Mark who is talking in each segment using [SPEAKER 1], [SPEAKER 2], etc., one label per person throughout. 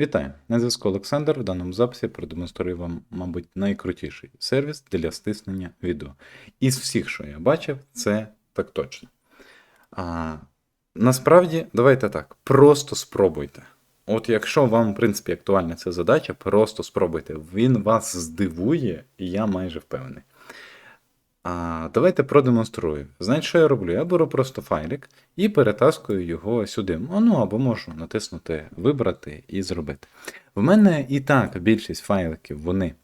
[SPEAKER 1] Вітаю! На зв'язку Олександр. В даному записі продемонструю вам, мабуть, найкрутіший сервіс для стиснення відео. Із всіх, що я бачив, це так точно. А, насправді, давайте так, просто спробуйте. От якщо вам, в принципі, актуальна ця задача, просто спробуйте. Він вас здивує, і я майже впевнений. А, давайте продемонструю. Знаєте, що я роблю? Я беру просто файлик і перетаскую його сюди. Ну або можу натиснути Вибрати і зробити. В мене і так більшість файликів вони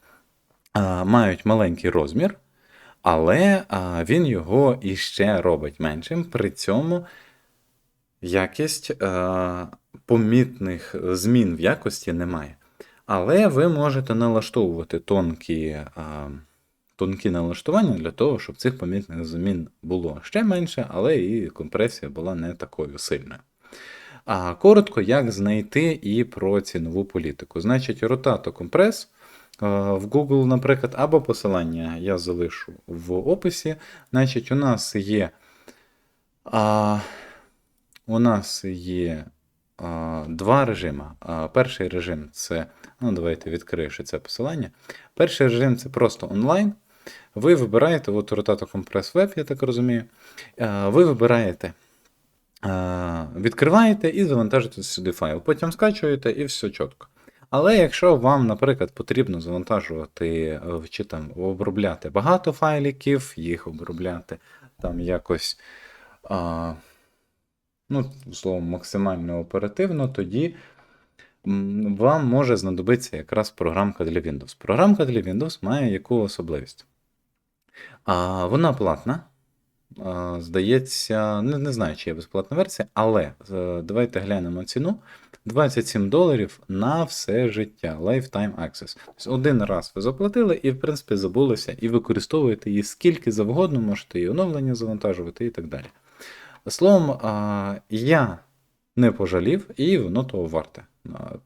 [SPEAKER 1] а, мають маленький розмір, але а, він його іще робить меншим. При цьому якість а, помітних змін в якості немає. Але ви можете налаштовувати тонкі. А, тонкі налаштування для того, щоб цих помітних змін було ще менше, але і компресія була не такою сильною. А коротко, як знайти і про цінову політику. Значить, Rotato Compress е, в Google, наприклад, або посилання я залишу в описі. Значить, у нас є. А, у нас є а, два режими. А, перший режим це. Ну, давайте відкрию це посилання. Перший режим це просто онлайн. Ви вибираєте, от Rotato Compress Web, я так розумію. е, Ви вибираєте, е, відкриваєте і завантажуєте сюди файл. Потім скачуєте і все чітко. Але якщо вам, наприклад, потрібно завантажувати е, чи там обробляти багато файликів, їх обробляти там якось, а, ну, словом, максимально оперативно, тоді вам може знадобитися якраз програмка для Windows. Програмка для Windows має яку особливість? А, вона платна. А, здається, не, не знаю, чи є безплатна версія, але е, давайте глянемо ціну. 27 доларів на все життя. Lifetime Access. Тобто один раз ви заплатили і, в принципі, забулися, і використовуєте її скільки завгодно, можете і оновлення завантажувати і так далі. Словом, а, я не пожалів, і воно того варте,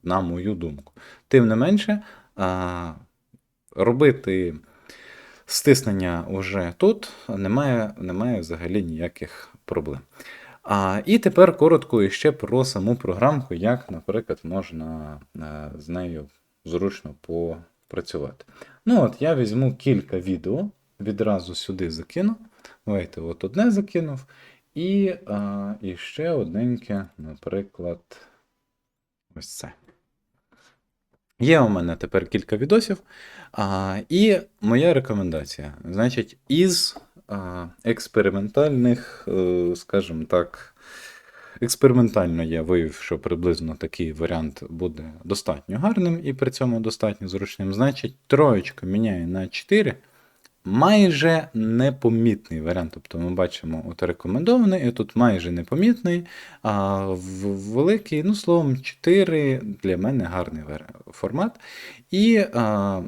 [SPEAKER 1] на, мою думку. Тим не менше, а, робити стиснення вже тут немає, немає взагалі ніяких проблем. А, І тепер коротко ще про саму програмку, як, наприклад, можна е, з нею зручно попрацювати. Ну от Я візьму кілька відео, відразу сюди закину. Давайте от одне закинув. І, а, і ще одненьке, наприклад, ось це. Є у мене тепер кілька відосів. А, і моя рекомендація. Значить, із а, експериментальних, е, скажімо так, експериментально я виявив, що приблизно такий варіант буде достатньо гарним і при цьому достатньо зручним. Значить, троєчка міняю на 4. Майже непомітний варіант. Тобто ми бачимо от рекомендований, і тут майже непомітний, а великий, ну, словом, 4 для мене гарний формат. І,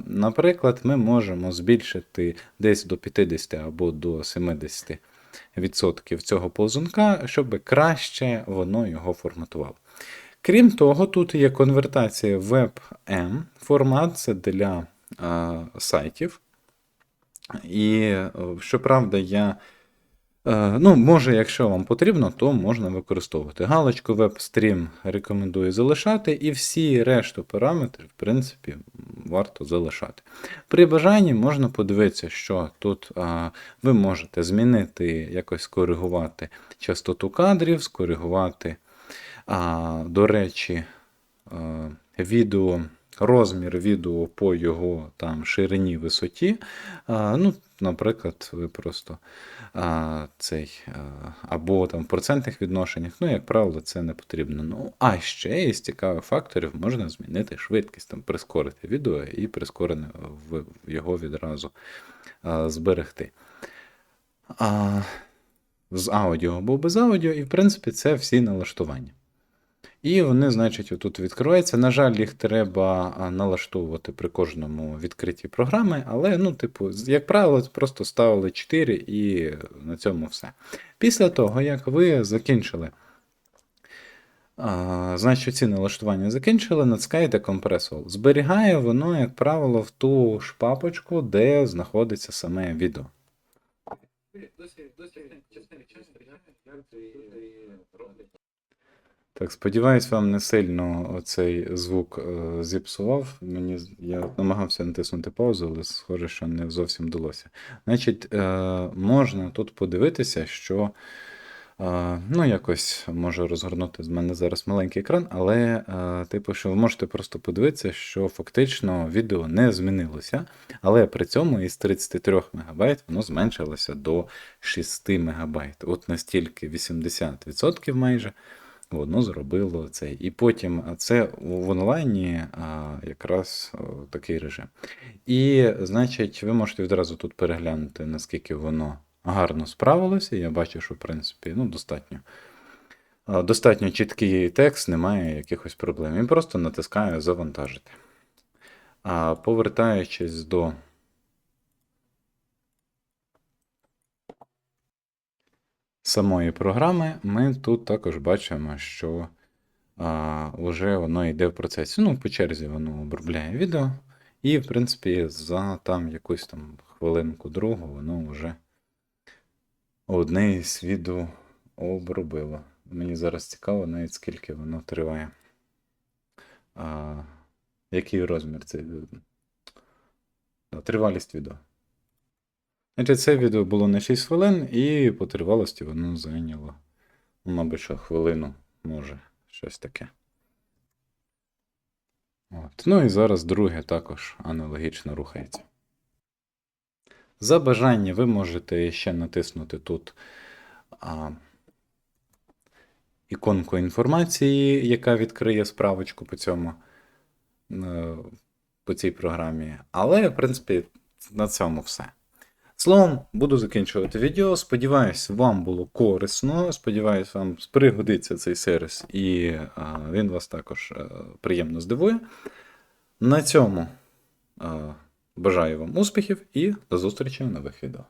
[SPEAKER 1] наприклад, ми можемо збільшити десь до 50 або до 70% цього ползунка, щоб краще воно його форматувало. Крім того, тут є конвертація WebM формат це для а, сайтів. І, е, щоправда, я. е, Ну, може, якщо вам потрібно, то можна використовувати. Галочку WebStream рекомендую залишати, і всі решту параметрів, в принципі, варто залишати. При бажанні можна подивитися, що тут а, ви можете змінити, якось скоригувати частоту кадрів, скоригувати, а, до речі, а, відео. Розмір відео по його там ширині висоті. А, ну, Наприклад, ви просто а, цей, а, або там в процентних відношеннях, ну, як правило, це не потрібно. Ну, А ще із цікавих факторів можна змінити швидкість, там, прискорити відео і прискорене його відразу а, зберегти. А, з аудіо або без аудіо, і в принципі це всі налаштування. І вони, значить, отут відкриваються. На жаль, їх треба налаштовувати при кожному відкритті програми, але, ну, типу, як правило, просто ставили 4 і на цьому все. Після того, як ви закінчили, значить, ці налаштування закінчили, натискаєте компресор. Зберігає воно, як правило, в ту ж папочку, де знаходиться саме відео. Так, сподіваюсь, вам не сильно оцей звук е, зіпсував. Мені я намагався натиснути паузу, але схоже, що не зовсім вдалося. Значить, е, можна тут подивитися, що е, ну, якось можу розгорнути з мене зараз маленький екран, але е, типу, що ви можете просто подивитися, що фактично відео не змінилося, але при цьому із 33 МБ воно зменшилося до 6 МБ. От настільки 80% майже воно зробило це. І потім це в онлайні а, якраз такий режим. І, значить, ви можете відразу тут переглянути, наскільки воно гарно справилося. Я бачу, що, в принципі, ну, достатньо. Достатньо чіткий текст, немає якихось проблем. Він просто натискаю завантажити. А повертаючись до самої програми, ми тут також бачимо, що а, вже воно йде в процесі. Ну, по черзі воно обробляє відео, і, в принципі, за там якусь там хвилинку другу воно вже одне із відео обробило. Мені зараз цікаво, навіть скільки воно триває. А, який розмір це? Да, Тривалість відео. Значить, це відео було на 6 хвилин, і по тривалості воно зайняло, ну, мабуть, що хвилину, може, щось таке. От. Ну і зараз друге також аналогічно рухається. За бажання ви можете ще натиснути тут а, іконку інформації, яка відкриє справочку по цьому, е, по цій програмі. Але, в принципі, на цьому все. Словом, буду закінчувати відео. Сподіваюсь, вам було корисно. Сподіваюсь, вам пригодиться цей сервіс і він вас також е, приємно здивує. На цьому е, бажаю вам успіхів і до зустрічі в нових відео.